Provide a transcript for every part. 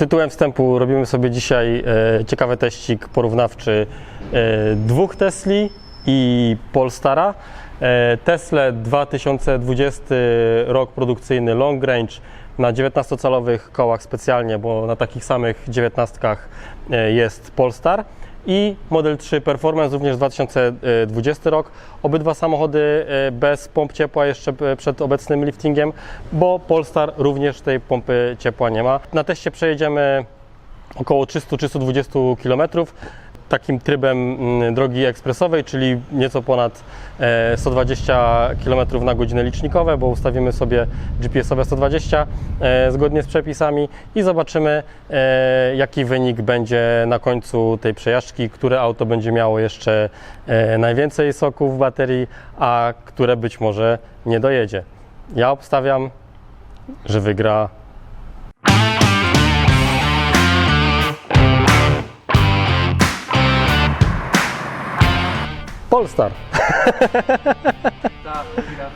Tytułem wstępu robimy sobie dzisiaj e, ciekawy teścik porównawczy e, dwóch Tesli i Polstara. E, Tesla 2020 rok produkcyjny long range na 19-calowych kołach specjalnie, bo na takich samych 19 e, jest Polestar i Model 3 Performance również 2020 rok. Obydwa samochody e, bez pomp ciepła jeszcze e, przed obecnym liftingiem, bo Polestar również tej pompy ciepła nie ma. Na teście przejedziemy około 300-320 km takim trybem mm, drogi ekspresowej, czyli nieco ponad e, 120 km na godzinę licznikowe, bo ustawimy sobie GPS-owe 120 e, zgodnie z przepisami i zobaczymy e, jaki wynik będzie na końcu tej przejażdżki, które auto będzie miało jeszcze e, najwięcej soku w baterii, a które być może nie dojedzie. Ja obstawiam, że wygra Polestar. Tak, wygra.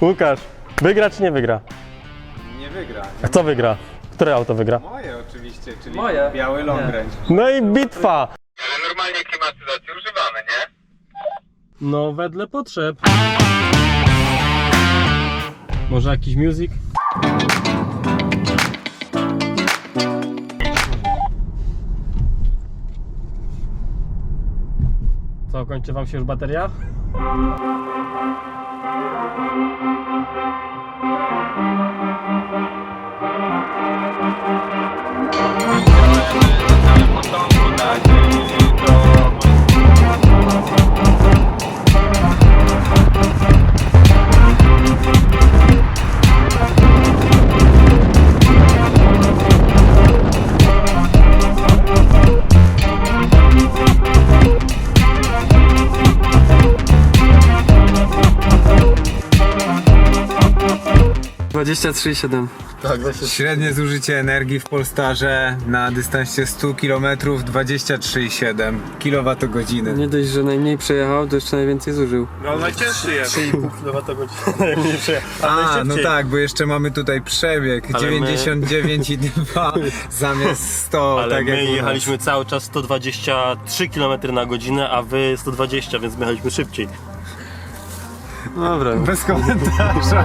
Łukasz, wygra czy nie wygra? Nie wygra. A co wygra? Które auto wygra? Moje oczywiście, czyli Moje? biały long Nie. range. No i bitwa! Ale normalnie klimatyzację używamy, nie? No, wedle potrzeb. Może jakiś music? Co, kończy Wam się już bateria? Średnie zużycie energii w Polstarze na dystansie 100 km 23,7 kWh. Nie dość, że najmniej przejechał, to jeszcze najwięcej zużył. No najcięższy jest. 3,5 kWh. A, no tak, bo jeszcze mamy tutaj przebieg Ale my- 99,2 zamiast 100, Ale tak my jak u nas. jechaliśmy cały czas 123 km na godzinę, a wy 120, więc my jechaliśmy szybciej. Dobra. Bez komentarza.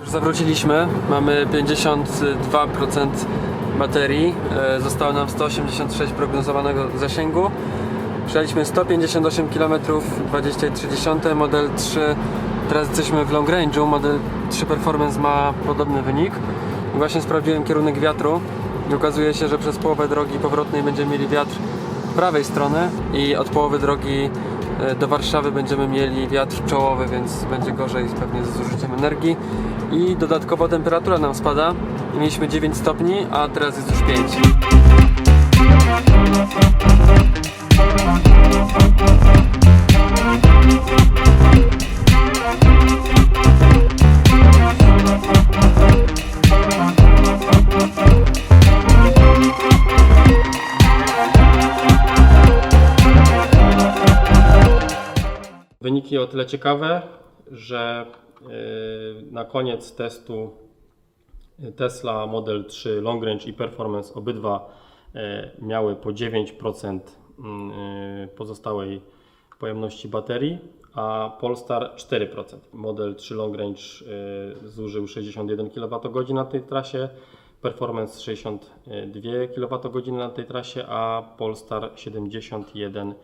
Już zawróciliśmy, mamy 52% baterii, e, zostało nam 186 prognozowanego zasięgu. Przejechaliśmy 158 km 20,3, model 3, teraz jesteśmy w long range'u, model 3 Performance ma podobny wynik. Właśnie sprawdziłem kierunek wiatru i okazuje się, że przez połowę drogi powrotnej będziemy mieli wiatr prawej strony i od połowy drogi e, do Warszawy będziemy mieli wiatr czołowy, więc będzie gorzej pewnie ze zużyciem energii. I dodatkowo temperatura nam spada. Mieliśmy 9 stopni, a teraz jest już 5. Wyniki o tyle ciekawe, że yy, na koniec testu Tesla Model 3 Long Range i Performance obydwa yy, miały po 9% yy, pozostałej pojemności baterii, a Polestar 4%. Model 3 Long Range zużył 61 kWh na tej trasie, Performance 62 kWh na tej trasie, a Polestar 71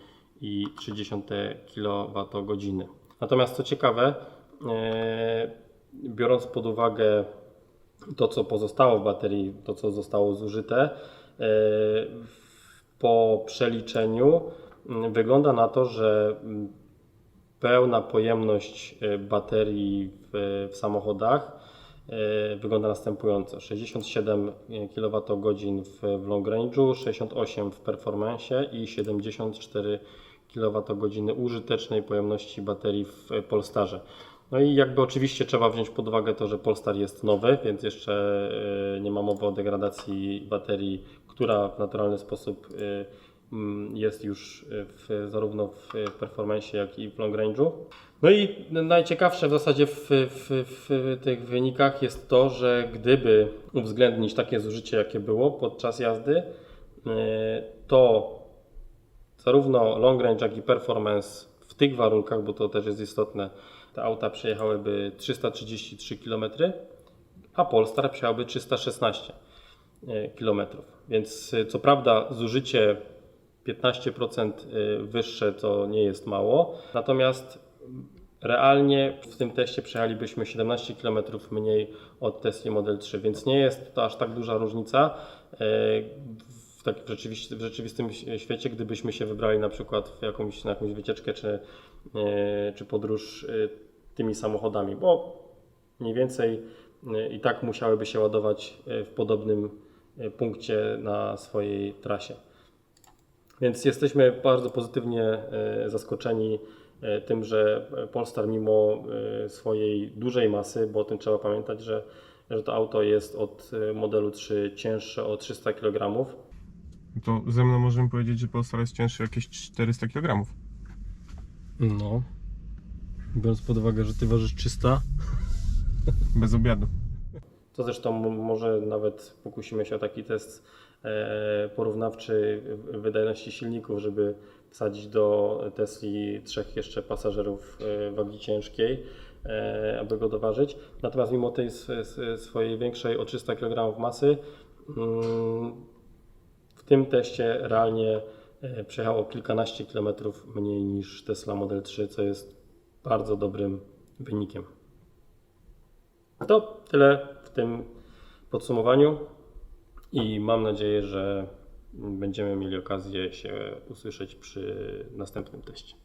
i 0,3 kWh. Natomiast co ciekawe, e, biorąc pod uwagę to, co pozostało w baterii, to, co zostało zużyte, e, po przeliczeniu mm, wygląda na to, że mm, pełna pojemność e, baterii w, w samochodach wygląda następująco: 67 kWh w long range'u, 68 w performance i 74 kWh użytecznej pojemności baterii w Polstarze. No i jakby oczywiście trzeba wziąć pod uwagę to, że Polstar jest nowy, więc jeszcze e, nie ma mowy o degradacji baterii, która w naturalny sposób e, jest już w, zarówno w performance, jak i w long range'u. No i najciekawsze w zasadzie w, w, w tych wynikach jest to, że gdyby uwzględnić takie zużycie, jakie było podczas jazdy, to zarówno long range, jak i performance w tych warunkach, bo to też jest istotne, te auta przejechałyby 333 km, a Polestar przejechałaby 316 km. Więc y, co prawda zużycie 15% y, wyższe to nie jest mało, natomiast realnie w tym teście przejechalibyśmy 17 km mniej od Tesla Model 3, więc nie jest to aż tak duża różnica w, tak, w, w rzeczywistym świecie, gdybyśmy się wybrali na przykład w jakąś, na jakąś wycieczkę czy, y, czy podróż y, tymi samochodami, bo mniej więcej y, i tak musiałyby się ładować w podobnym punkcie na swojej trasie. Więc jesteśmy bardzo pozytywnie e, zaskoczeni e, tym, że Polestar mimo e, swojej dużej masy, bo o tym trzeba pamiętać, że, że to auto jest od e, modelu 3 cięższe o 300 kg. To ze mną możemy powiedzieć, że Polestar jest cięższy jakieś 400 kg. No. Biorąc pod uwagę, że ty ważysz 300, Bez obiadu. to zresztą może nawet pokusimy się o taki test e, porównawczy wydajności silników, żeby wsadzić do Tesli trzech jeszcze pasażerów e, wagi ciężkiej, e, aby go doważyć. Natomiast mimo tej sw- sw- swojej większej o 300 kg masy, mm, tym teście realnie e, przejechało kilkanaście kilometrów mniej niż Tesla Model 3, co jest bardzo dobrym wynikiem. To tyle w tym podsumowaniu i mam nadzieję, że będziemy mieli okazję się usłyszeć przy następnym teście.